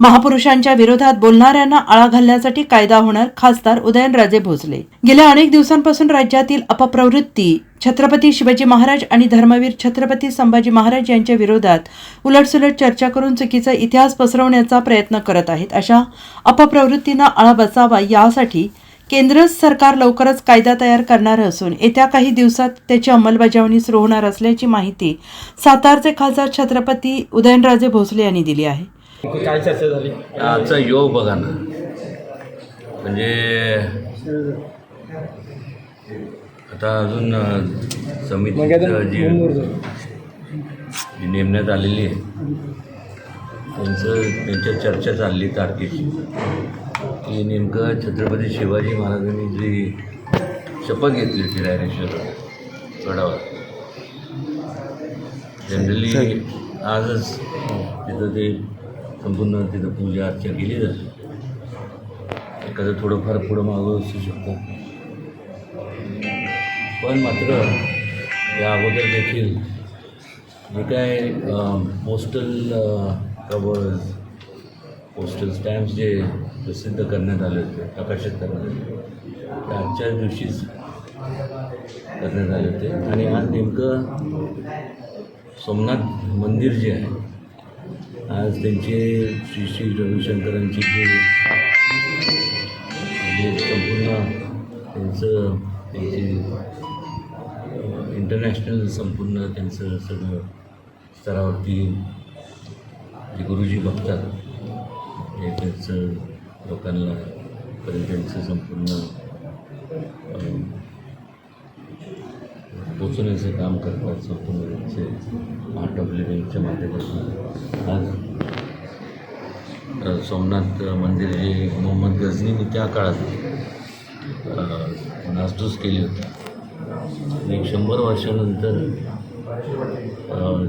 महापुरुषांच्या विरोधात बोलणाऱ्यांना आळा घालण्यासाठी कायदा होणार खासदार उदयनराजे भोसले. गेल्या अनेक दिवसांपासून राज्यातील अपप्रवृत्ती छत्रपती शिवाजी महाराज आणि धर्मवीर छत्रपती संभाजी महाराज यांच्या विरोधात उलटसुलट चर्चा करून चुकीचा इतिहास पसरवण्याचा प्रयत्न करत आहेत. अशा अपप्रवृत्तींना आळा बसावा यासाठी केंद्र सरकार लवकरच कायदा तयार करणार असून येत्या काही दिवसात त्याची अंमलबजावणी सुरू होणार असल्याची माहिती सातारचे खासदार छत्रपती उदयनराजे भोसले यांनी दिली आहे. काय चर्चा झाली? आजचा योग बघा ना. म्हणजे आता अजून समिती. जी नेमण्यात आलेली आहे त्यांचं त्यांच्या चर्चा चालली तारखेची. की नेमकं छत्रपती शिवाजी महाराजांनी जी शपथ घेतली होती रायरेश्वर गडावर जनरली आजच तिथं ते संपूर्ण तिथं पूजा अर्चा केली जाते. एखादं थोडंफार पुढं मागं असू शकतं. पण मात्र या अगोदर देखील जे काय पोस्टल कवर्स पोस्टल स्टॅम्प्स जे प्रसिद्ध करण्यात आले होते प्रकाशित करण्यात आले ते आजच्या दिवशीच करण्यात आले होते. आणि आज नेमकं सोमनाथ मंदिर जे आहे आज त्यांचे श्री श्री रविशंकरांची जे संपूर्ण त्यांचं त्यांचे इंटरनॅशनल संपूर्ण त्यांचं सगळं स्तरावरती जे गुरुजी बघतात हे त्यांचं लोकांना पर्यंत त्यांचं संपूर्ण पोचवण्याचं काम करतात संपूर्ण त्यांचे आर्ट ऑफ लिव्हिंगच्या माध्यमातून. आज सोमनाथ मंदिर जे मोहम्मद गझनीने त्या काळात नासधूस केली होती. एक शंभर वर्षानंतर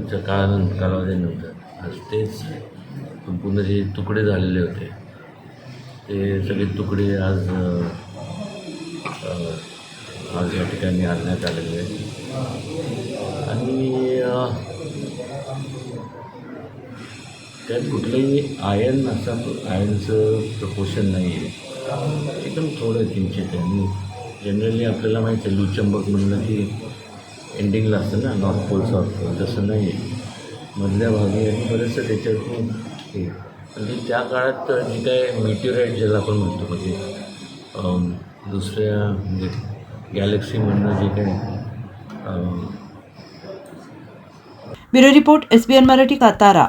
च्या काळानंतर कालावधीनंतर आज तेच संपूर्ण जे तुकडे झालेले होते. ते सगळे तुकडे आज आज या ठिकाणी आणण्यात आलेले आणि त्यात कुठलंही आयन असं आयनचं प्रपोशन नाही आहे एकदम थोडं किंचित आहे. आणि जनरली आपल्याला माहिती आहे लुचंबक म्हणलं की एंडिंगला असतं ना नॉर्थ पोल साऊथ पोल तसं नाही आहे मधल्या भागी आणि बरेचसं त्याच्यातून हे म्हणजे त्या काळात जी काय मिट्युराईट ज्याला आपण म्हणतो म्हणजे दुसऱ्या म्हणजे गॅलेक्सीमधनं जे काही ब्युरो रिपोर्ट एसबीएन मराठी कातारा.